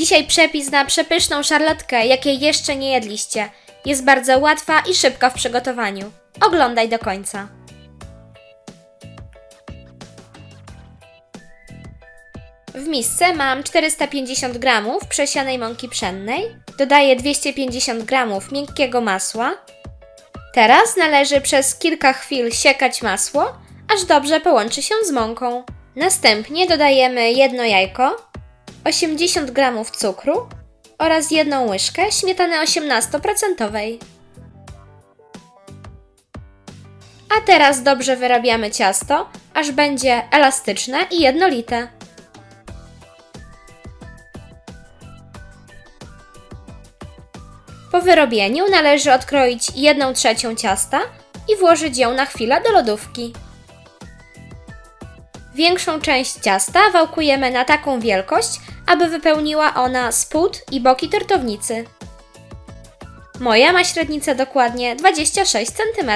Dzisiaj przepis na przepyszną szarlotkę, jakiej jeszcze nie jedliście. Jest bardzo łatwa i szybka w przygotowaniu. Oglądaj do końca. W misce mam 450 g przesianej mąki pszennej. Dodaję 250 g miękkiego masła. Teraz należy przez kilka chwil siekać masło, aż dobrze połączy się z mąką. Następnie dodajemy jedno jajko, 80 g cukru oraz jedną łyżkę śmietany 18%. A teraz dobrze wyrabiamy ciasto, aż będzie elastyczne i jednolite. Po wyrobieniu należy odkroić 1 trzecią ciasta i włożyć ją na chwilę do lodówki. Większą część ciasta wałkujemy na taką wielkość, aby wypełniła ona spód i boki tortownicy. Moja ma średnicę dokładnie 26 cm.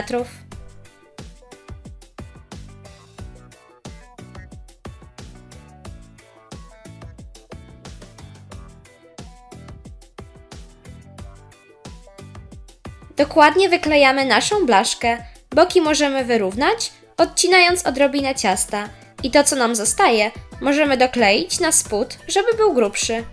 Dokładnie wyklejamy naszą blaszkę. Boki możemy wyrównać, odcinając odrobinę ciasta. I to, co nam zostaje, możemy dokleić na spód, żeby był grubszy.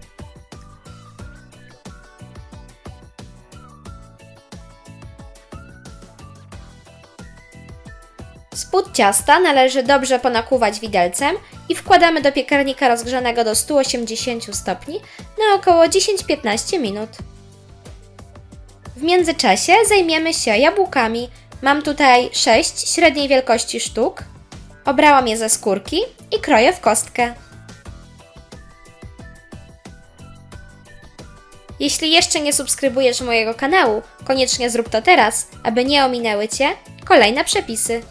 Spód ciasta należy dobrze ponakuwać widelcem i wkładamy do piekarnika rozgrzanego do 180 stopni na około 10-15 minut. W międzyczasie zajmiemy się jabłkami. Mam tutaj 6 średniej wielkości sztuk. Obrałam je ze skórki i kroję w kostkę. Jeśli jeszcze nie subskrybujesz mojego kanału, koniecznie zrób to teraz, aby nie ominęły Cię kolejne przepisy.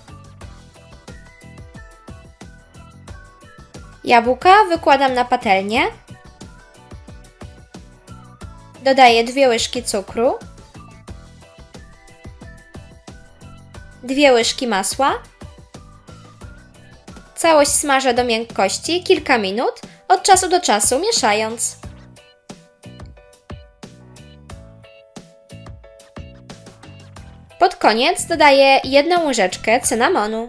Jabłka wykładam na patelnię. Dodaję dwie łyżki cukru. Dwie łyżki masła. Całość smażę do miękkości kilka minut, od czasu do czasu mieszając. Pod koniec dodaję jedną łyżeczkę cynamonu.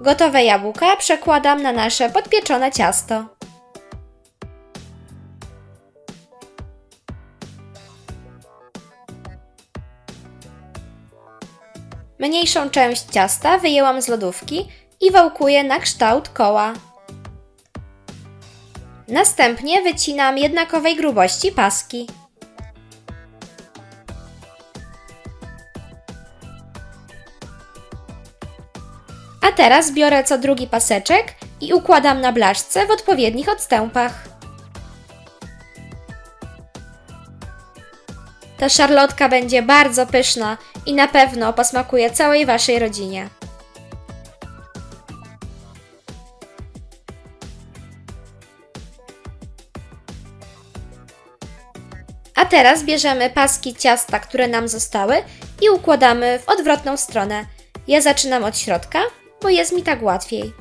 Gotowe jabłka przekładam na nasze podpieczone ciasto. Mniejszą część ciasta wyjęłam z lodówki i wałkuję na kształt koła. Następnie wycinam jednakowej grubości paski. A teraz biorę co drugi paseczek i układam na blaszce w odpowiednich odstępach. Ta szarlotka będzie bardzo pyszna i na pewno posmakuje całej Waszej rodzinie. A teraz bierzemy paski ciasta, które nam zostały i układamy w odwrotną stronę. Ja zaczynam od środka, bo jest mi tak łatwiej.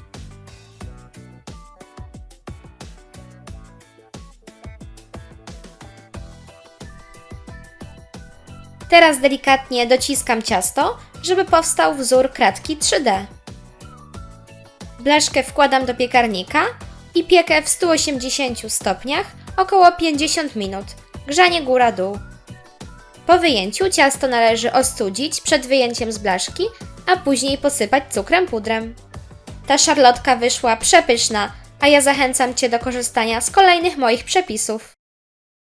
Teraz delikatnie dociskam ciasto, żeby powstał wzór kratki 3D. Blaszkę wkładam do piekarnika i piekę w 180 stopniach około 50 minut. Grzanie góra-dół. Po wyjęciu ciasto należy ostudzić przed wyjęciem z blaszki, a później posypać cukrem pudrem. Ta szarlotka wyszła przepyszna, a ja zachęcam Cię do korzystania z kolejnych moich przepisów.